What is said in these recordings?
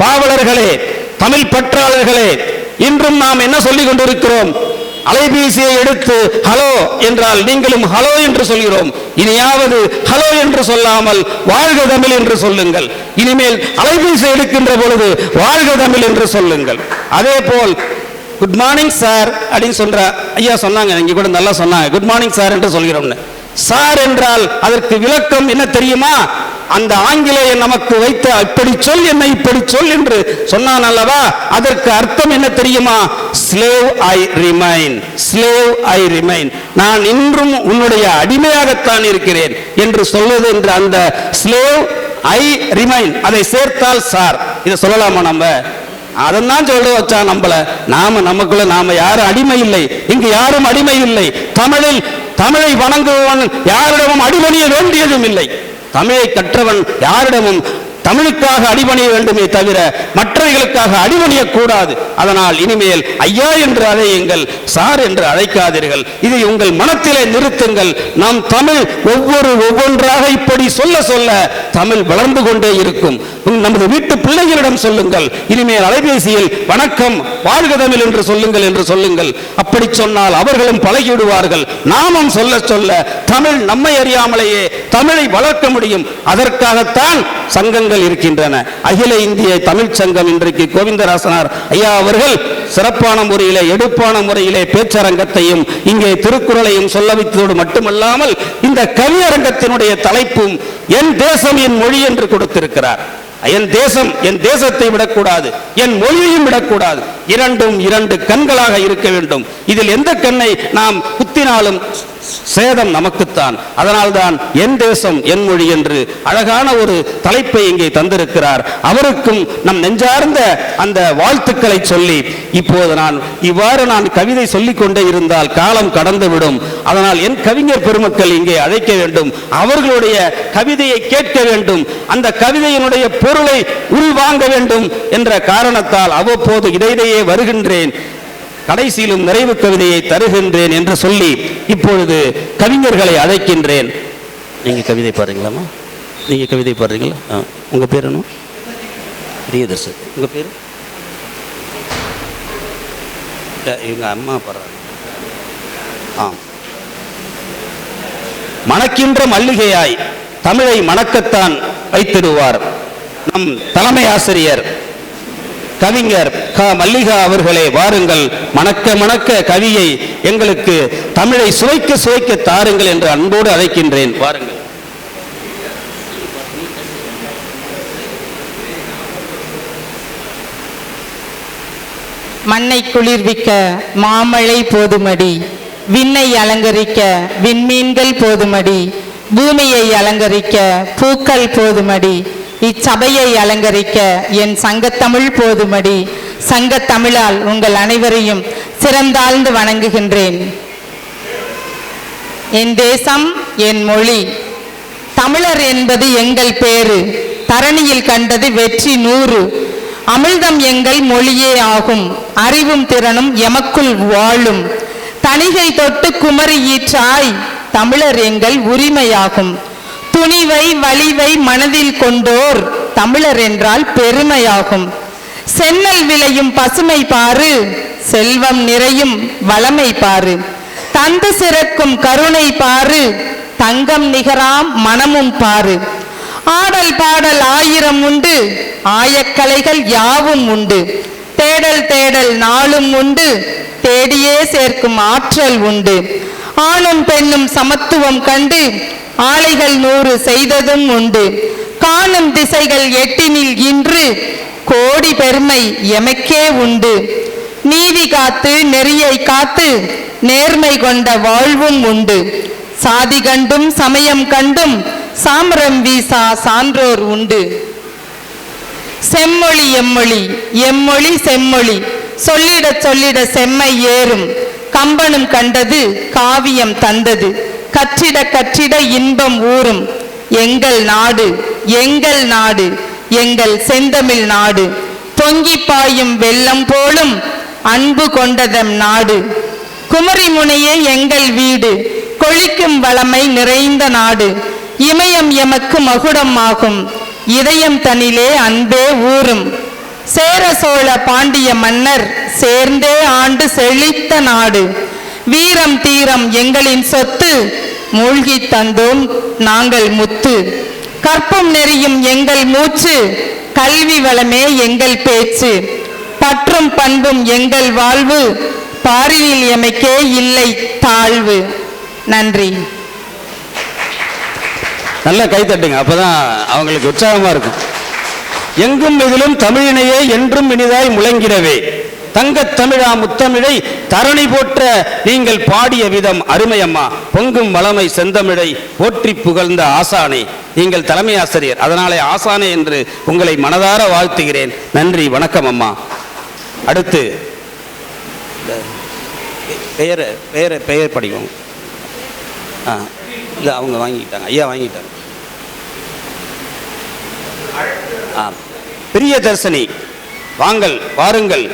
பாவலர்களே தமிழ் பற்றாளர்களே இன்றும் நாம் என்ன சொல்லிக் கொண்டிருக்கிறோம்? அலைபேசியை எடுத்து ஹலோ என்றால் நீங்களும் ஹலோ என்று சொல்கிறோம். இனியாவது ஹலோ என்று சொல்லாமல் வாழ்க தமிழ் என்று சொல்லுங்கள். இனிமேல் அலைபேசி எடுக்கின்ற பொழுது வாழ்க தமிழ் என்று சொல்லுங்கள். அதே போல் குட் மார்னிங் சார் அப்படின்னு சொல்ற ஐயா சொன்னாங்க இங்க கூட நல்லா சொன்னாங்க. குட் மார்னிங் சார் என்று சொல்கிறோம்னு. சார் என்றால் அதற்கு விளக்கம் என்ன தெரியுமா? அந்த ஆங்கிலேயன் நமக்கு வைத்த இப்படி சொல் என்ன இப்படி சொல் என்று சொன்னான் அல்லவா? அதற்கு அர்த்தம் என்ன தெரியுமா? Slave I remain slave I remain நான் இன்றும் உன்னுடைய அடிமையாகத்தான் இருக்கிறேன் என்று சொல்வது என்று அந்த ஸ்லேவ் ஐ ரிமைன் அதை சேர்த்தால் சார். இதை சொல்லலாமா நம்ம? அதான் சொல்ல வச்சா நம்மள. நாம நமக்குள்ள நாம யாரும் அடிமை இல்லை. இங்கு யாரும் அடிமை இல்லை. தமிழில் தமிழை வணங்குவன் யாரிடமும் அடிமணிய வேண்டியதும் இல்லை. தமிழை கற்றவன் யாரிடமும் தமிழுக்காக அடிபணிய வேண்டுமே தவிர மற்றவைகளுக்காக அடிபணியக்கூடாது. அதனால் இனிமேல் ஐயா என்று அழையுங்கள் சார் என்று அழைக்காதீர்கள். இதை உங்கள் மனத்திலே நிறுத்துங்கள். நாம் தமிழ் ஒவ்வொரு ஒவ்வொன்றாக இப்படி சொல்ல சொல்ல தமிழ் வளர்ந்து கொண்டே இருக்கும். உம் நமது வீட்டு பிள்ளைகளிடம் சொல்லுங்கள். இனிமேல் அலைபேசியில் வணக்கம் வாழ்க தமிழ் என்று சொல்லுங்கள் என்று சொல்லுங்கள். அப்படி சொன்னால் அவர்களும் பழகிவிடுவார்கள். நாமும் சொல்ல சொல்ல தமிழ் நம்மை அறியாமலேயே தமிழை வளர்க்க முடியும். அதற்காகத்தான் சங்கங்கள் இருக்கின்றன. அகில இந்திய தமிழ் சங்கம் இன்றைக்கு கோவிந்தராசனார் ஐயா அவர்கள் சிறப்பான முறையிலே எடுப்பான முறையிலே பேச்சரங்கத்தையும் இங்கே திருக்குறளையும் சொல்ல வைத்ததோடு மட்டுமல்லாமல் இந்த கவியரங்கத்தினுடைய தலைப்பும் என் தேசம் என் மொழி என்று கொடுத்திருக்கிறார். என் தேசம் என் தேசத்தை விடக்கூடாது என் மொழியையும் விடக்கூடாது. இரண்டும் இரண்டு கண்களாக இருக்க வேண்டும். இதில் எந்த கண்ணை நாம் குத்தினாலும் சேதம் நமக்குத்தான். அதனால்தான் என் தேசம் என் மொழி என்று அழகான ஒரு தலைப்பை இங்கே தந்திருக்கிறார். அவருக்கும் நம் நெஞ்சார்ந்த அந்த வாழ்த்துக்களை சொல்லி இப்போது நான் இவ்வாறு நான் கவிதை சொல்லிக் கொண்டே இருந்தால் காலம் கடந்துவிடும். அதனால் என் கவிஞர் பெருமக்கள் இங்கே அழைக்க வேண்டும். அவர்களுடைய கவிதையை கேட்க வேண்டும். அந்த கவிதையினுடைய பொருளை உள்வாங்க வேண்டும் என்ற காரணத்தால் அவ்வப்போது இடையிடையே வருகின்றேன். கடைசியிலும் நிறைவு கவிதையை தருகின்றேன் என்று சொல்லி இப்பொழுது கவிஞர்களை அழைக்கின்றேன். நீங்க கவிதை பாருங்களாமா நீங்க கவிதை பாடுறீங்களா? ஆ. உங்க பேர் என்ன? பிரியதர்ஷன் உங்க பேர்? இல்ல, இவங்க அம்மா பாடுறாங்க. ஆ. மணக்கின்ற மல்லிகையாய் தமிழை மணக்கத்தான் வைத்திடுவார் நம் தலைமை ஆசிரியர் கவிஞர் க. மல்லிகா அவர்களே வாருங்கள். மணக்க மணக்க கவியை எங்களுக்கு தமிழை சுவைக்க சுவைக்க தாருங்கள் என்று அன்போடு அழைக்கின்றேன். வாருங்கள். மண்ணை குளிர்விக்க மாமழை போதுமடி. விண்ணை அலங்கரிக்க விண்மீன்கள் போதுமடி. பூமியை அலங்கரிக்க பூக்கள் போதுமடி. இச்சபையை அலங்கரிக்க என் சங்கத்தமிழ் போதுமடி. சங்கத்தமிழால் உங்கள் அனைவரையும் சிறந்தாழ்ந்து வணங்குகின்றேன். என் தேசம் என் மொழி. தமிழர் என்பது எங்கள் பேரு தரணியில் கண்டது வெற்றி நூறு. அமிழ்தம் எங்கள் மொழியே ஆகும். அறிவும் திறனும் எமக்குள் வாழும். தணிகை தொட்டு குமரி ஈற்றாய். தமிழர் எங்கள் உரிமையாகும். துணிவை வலிவை மனதில் கொண்டோர் தமிழர் என்றால் பெருமையாகும். சென்னல் விளையும் பசுமை பாரு செல்வம் நிறையும் வளமை பாரு. தந்து சிறக்கும் கருணை பாரு தங்கம் நிகராம் மனமும் பாரு. ஆடல் பாடல் ஆயிரம் உண்டு ஆயக்கலைகள் யாவும் உண்டு. தேடல் தேடல் நாளும் உண்டு தேடியே சேர்க்கும் ஆற்றல் உண்டு. ஆணும் பெண்ணும் சமத்துவம் கண்டு ஆலைகள் நூறு செய்ததும் உண்டு. காணும் திசைகள் எட்டினில் இன்று கோடி பெருமை எமக்கே உண்டு. நீதி காத்து நெறியை காத்து நேர்மை கொண்ட வாழ்வும் உண்டு. சாதி கண்டும் சமயம் கண்டும் சாமரம் வீசா சான்றோர் உண்டு. செம்மொழி எம்மொழி எம்மொழி செம்மொழி சொல்லிட சொல்லிட செம்மை ஏறும். கம்பனும் கண்டது காவியம் தந்தது. கற்றிட கற்றிட இன்பம் ஊறும். எங்கள் நாடு எங்கள் நாடு எங்கள் செந்தமிழ் நாடு. பொங்கி பாயும் வெள்ளம் போலும் அன்பு கொண்டதம் நாடு. குமரி முனையே எங்கள் வீடு. கொழிக்கும் வளமை நிறைந்த நாடு. இமயம் எமக்கு மகுடம் ஆகும். இதயம் தனிலே அன்பே ஊறும். சேர சோழ பாண்டிய மன்னர் சேர்ந்தே ஆண்டு செழித்த நாடு. வீரம் தீரம் எங்களின் சொத்து மூழ்கி தந்தோம் நாங்கள் முத்து. கற்பம் நெறியும் எங்கள் மூச்சு கல்வி வளமே எங்கள் பேச்சு. பற்றும் பண்பும் எங்கள் வாழ்வு பாரியில் எமைக்கே இல்லை தாழ்வு. நன்றி. நல்லா கை தட்டுங்க அப்பதான் அவங்களுக்கு உற்சாகமா இருக்கும். எங்கும் இதிலும் தமிழினையே என்றும் இனிதாய் முழங்கிடவே. தங்கத்தமிழா முத்தமிழை தரணி போற்ற நீங்கள் பாடிய விதம் அருமையம்மா. பொங்கும் வளமை செந்தமிழை போற்றி புகழ்ந்த ஆசானே. நீங்கள் தலைமை ஆசிரியர். அதனாலே ஆசானே என்று உங்களை மனதார வாழ்த்துகிறேன். நன்றி வணக்கம் அம்மா அடுத்து பெயர் பெயரை பெயரை பெயர் படிக்கும் ஆ இல்லை அவங்க வாங்கிட்டாங்க. ஐயா வாங்கிட்டாங்க. ஆ பிரிய தர்சனி வாங்கள் வாருங்கள்.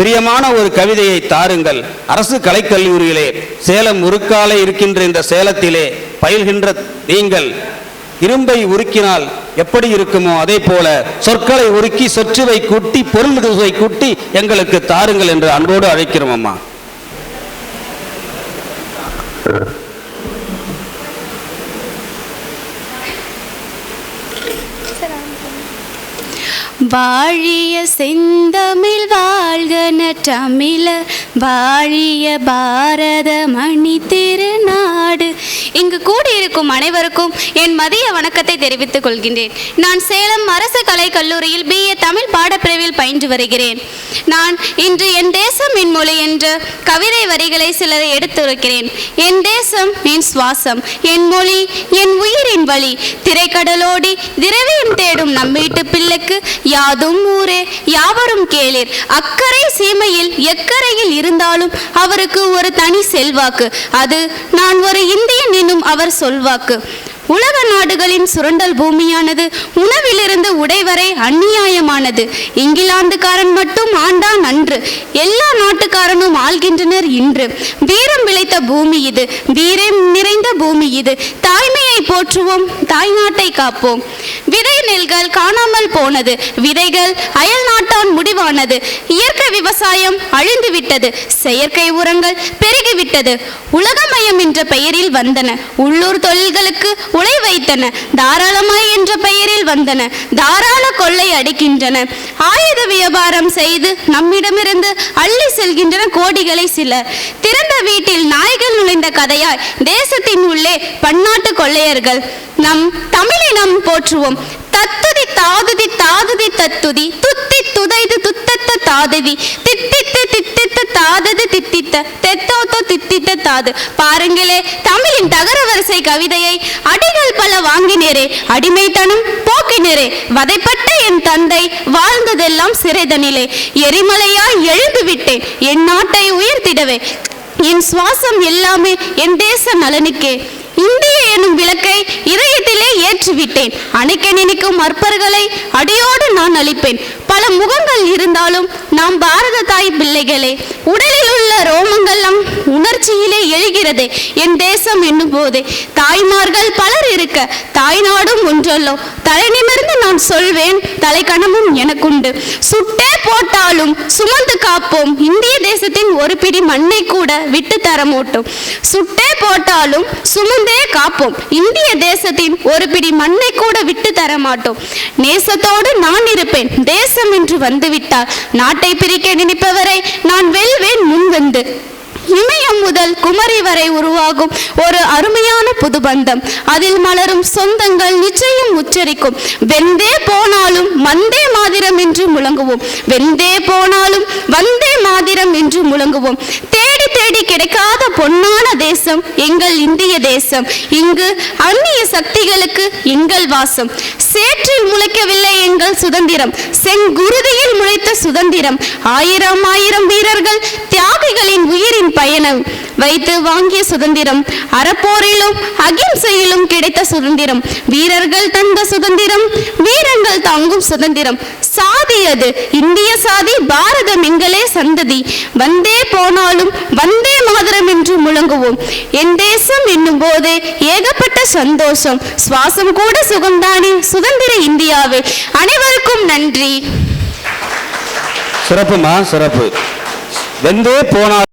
பிரியமான ஒரு கவிதையை தாருங்கள். அரசு கலைக்கல்லூரியிலே சேலம் உருக்காலே இருக்கின்ற இந்த சேலத்திலே பயில்கின்ற நீங்கள் இரும்பை உருக்கினால் எப்படி இருக்குமோ அதே போல சொற்களை உருக்கி சொற்றுவை கூட்டி பொருள்களை கூட்டி எங்களுக்கு தாருங்கள் என்று அன்போடு அழைக்கிறோம் அம்மா. வாழிய செந்தமிழ் வாழ்கன தமிழ வாழிய பாரத மணி திருநாடு இங்கு கூடியிருக்கும் அனைவருக்கும் என் மதிய வணக்கத்தை தெரிவித்துக் கொள்கின்றேன். நான் சேலம் அரசு கலைக் கல்லூரியில் பிஏ தமிழ் பாடப்பிரிவில் பயின்று வருகிறேன். நான் இன்று என் தேசம் என் மொழி என்ற கவிதை வரிகளை சிலரை எடுத்துரைக்கிறேன். என் தேசம் என் சுவாசம் என் மொழி என் உயிரின் வழி. திரைக்கடலோடி திரவியம் தேடும் நம்மீட்டு பிள்ளைக்கு யாதும் ஊரே யாவரும் கேளீர். அக்கறை சீமையில் எக்கரையில் இருந்தாலும் அவருக்கு ஒரு தனி செல்வாக்கு. அது நான் ஒரு இந்திய என்னும் அவர் சொல்வாக்கு உலக நாடுகளின் சுரண்டல் பூமியானது உணவிலிருந்து உடை வரை அந்நியாயமானது. இங்கிலாந்துக்காரன் மட்டும் ஆண்டான் அன்று. எல்லா நாட்டுக்காரனும் ஆள்கின்றனர் இன்று. வீரம் விளைத்த பூமி இது. வீரம் நிறைந்த பூமி இது. தாய்மையை போற்றுவோம். தாய்நாட்டை காப்போம். விதை நெல்கள் காணாமல் போனது. விதைகள் அயல் நாட்டான் முடிவானது. இயற்கை விவசாயம் அழிந்து விட்டது செயற்கை உரங்கள் பெருகிவிட்டது. உலகமயம் என்ற பெயரில் வந்தன. உள்ளூர் தொழில்களுக்கு குலை வைத்தன தாராளமாய் என்ற பெயரில் வந்தன தாராள கொள்ளை அடிக்கின்றன. ஆயுத வியாபாரம் செய்து நம்மிடமிருந்து அள்ளி செல்கின்றன கோடிகளை சிலர் திறந்த வீட்டில் நாய்கள் நுழைந்த கதையாய் தேசத்தின் உள்ளே பன்னாட்டு கொள்ளையர்கள். நம் தமிழினம் போற்றுவோம். தத்துதி தாதுதி தாதுதி தத்துதி துத்தி துதைது துத்தத்த தாதுதி தித்தித்த தித்தித்த தாதது தித்தித்த தெத்தோத்தோ தித்தித்த தாது. பாருங்களே தமிழின் தகர வரிசை கவிதையை அடிகள் பல வாங்கினேரே அடிமைத்தனம் போக்கினரே. வதைப்பட்ட என் தந்தை வாழ்ந்ததெல்லாம் சிறைதனிலே. எரிமலையாய் எழுந்து விட்டேன் என் நாட்டை உயர்த்திடவே. என் சுவாசம் எல்லாமே என் தேச நலனுக்கே. இந்திய எனும் விளக்கை இதயத்திலே ஏற்றிவிட்டேன். அணைக்க நினைக்கும் அற்பர்களை அடியோடு நான் அளிப்பேன். பல முகங்கள் இருந்தாலும் நாம் பாரத தாய் பிள்ளைகளே உடலில் உள்ள ரோமங்கள்லாம் உணர்ச்சியிலே எழுகிறதே. என் தேசம் என்னும் போதே தாய்மார்கள் பலர் இருக்க தாய்நாடும் ஒன்றல்லோ? தலை நிமிர்ந்து நான் சொல்வேன் தலைக்கணமும் எனக்குண்டு. சுட்டே போட்டாலும் சுமந்து காப்போம். இந்திய தேசத்தின் ஒரு பிடி மண்ணை கூட விட்டு தர மாட்டோம். சுட்டே போட்டாலும் சுமந்தே காப்போம். இந்திய தேசத்தின் ஒரு பிடி மண்ணை கூட விட்டு தர மாட்டோம். நேசத்தோடு நான் இருப்பேன். தேசம் என்று வந்துவிட்டால் நாட்டை பிரிக்க நினைப்பவரை நான் வெல்வேன் முன்வந்து. இமயம் முதல் குமரி வரை உருவாகும் ஒரு அருமையான புது பந்தம் அதில் மலரும் சொந்தங்கள் நிச்சயம் உச்சரிக்கும். வெந்தே போனாலும் வந்தே மாதிரம் என்று முழங்குவோம். வெந்தே போனாலும் வந்தே மாதிரம் என்று முழங்குவோம். தேடி தேடி கிடைக்காத பொன்னான தேசம் எங்கள் இந்திய தேசம். இங்கு அந்நிய சக்திகளுக்கு எங்கள் வாசம். சேற்றில் முளைக்கவில்லை எங்கள் சுதந்திரம். செங்குருதியில் முளைத்த சுதந்திரம். ஆயிரம் ஆயிரம் வீரர்கள் தியாகிகளின் உயிரின் பயணம். வைத்து வாங்கிய சுதந்திரம். அறப்போரிலும் அகிம்சையிலும் கிடைத்த சுதந்திரம். வீரர்கள் தந்த சுதந்திரம் வீரங்கள் தாங்கும் சுதந்திரம். சாதி அது இந்திய சாதி பாரதம் எங்களே சந்ததி. வந்தே போனாலும் வந்தே மாதரம் என்று முழங்குவோம். என் தேசம் என்னும் போது ஏகப்பட்ட சந்தோஷம். சுவாசம் கூட சுகம்தானே சுதந்திர இந்தியாவே. அனைவருக்கும் நன்றி. சிறப்புமா சிறப்பு. வெந்தே போனால்